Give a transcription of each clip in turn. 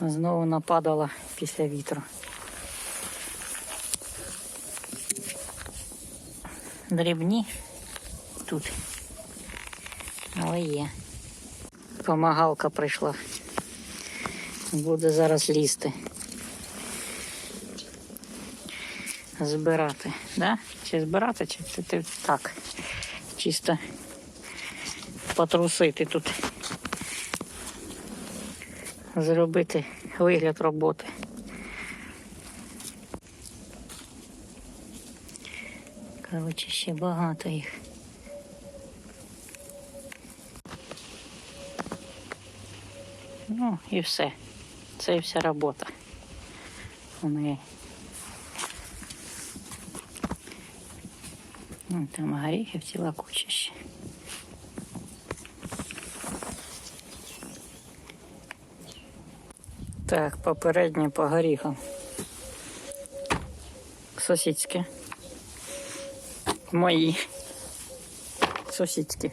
Знову нападала після вітру. Дрібні тут. Але є. Помагалка прийшла. Буде зараз лізти. Збирати, да? Чи збирати, чи ти, так. Чисто потрусити тут. Зробити вигляд роботи. Коротше, ще багато їх. Ну і все. Це і вся робота. У. Ну, там горіхів ціла куча ще. Так, попереднє по горіхам. Сусідське. Мої. Сусідські.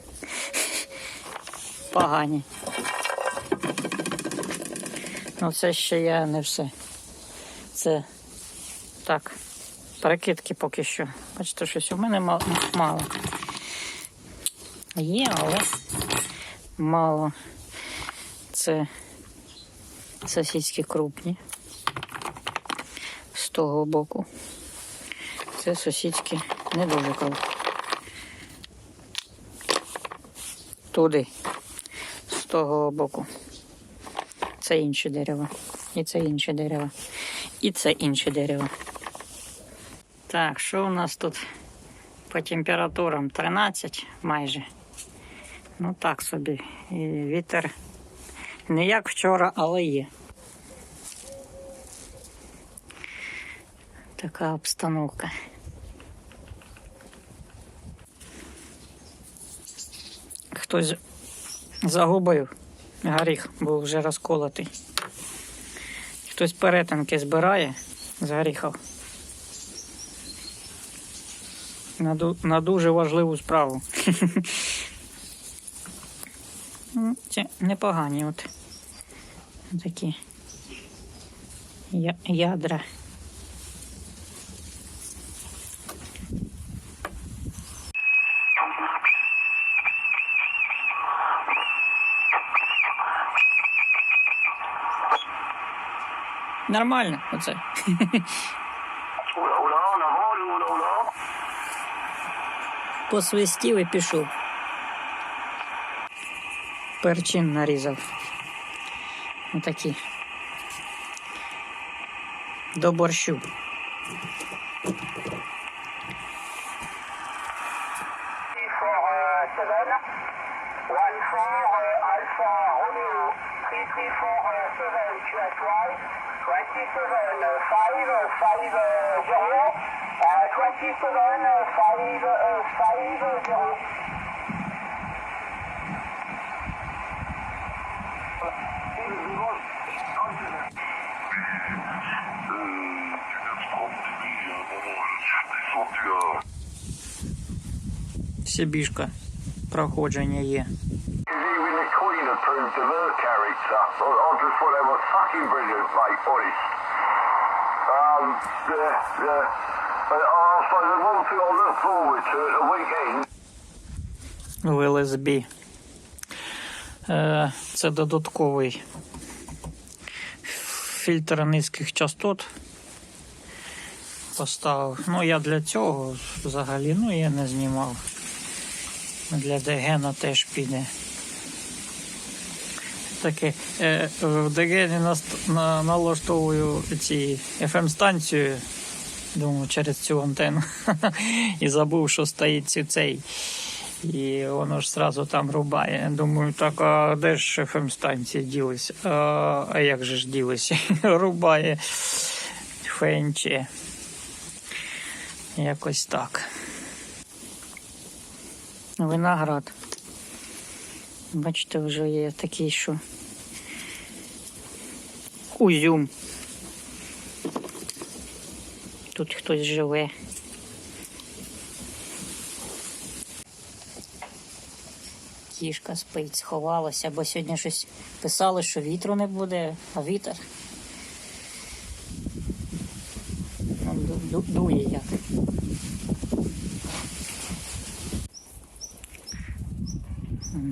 Погані. Ну це ще я не все. Це так. Прикидки поки що. Бачите, щось у мене мало. Є, але мало. Це сосиски крупні. З того боку. Це сосиски не дуже крупні. Туди. З того боку. Це інше дерево. І це інше дерево. І це інше дерево. Так, що у нас тут по температурам? 13 майже. Ну так собі. І вітер не як вчора, але є. Така обстановка. Хтось загубив горіх, був вже розколотий. Хтось перетинки збирає з горіхів. На, ду- на дуже важливу справу. Це непогані от такі ядра. Нормально оце. Посвистів і пішов. Перчин нарізав. Отакі. До борщу. for uh, seven. At the weekend в ЛСБ. Е, Це додатковий фільтр низьких частот. Поставив. Ну, я для цього взагалі, ну я не знімав. Для Дегена теж піде. Таке, е, в Дегені налаштовую ці FM-станцію. Думаю, через цю антенну. І забув, що стоїть цей. І воно ж зразу там рубає. Думаю, так, а де ж fm станції ділися? А, а як же ж ділися? рубає фенчі. Якось так. Виноград. Бачите, вже є такий, що узюм. Тут хтось живе. Кішка спить, сховалася, бо сьогодні щось писали, що вітру не буде, а вітер. Ду- ду- дує як.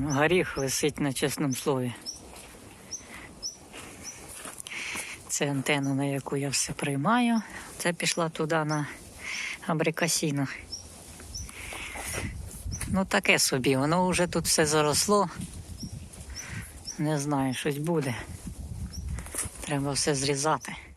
Горіх висить на чесному слові. Це антенна, на яку я все приймаю. Це пішла туди на абрикасіну. Ну таке собі, воно вже тут все заросло. Не знаю, щось буде. Треба все зрізати.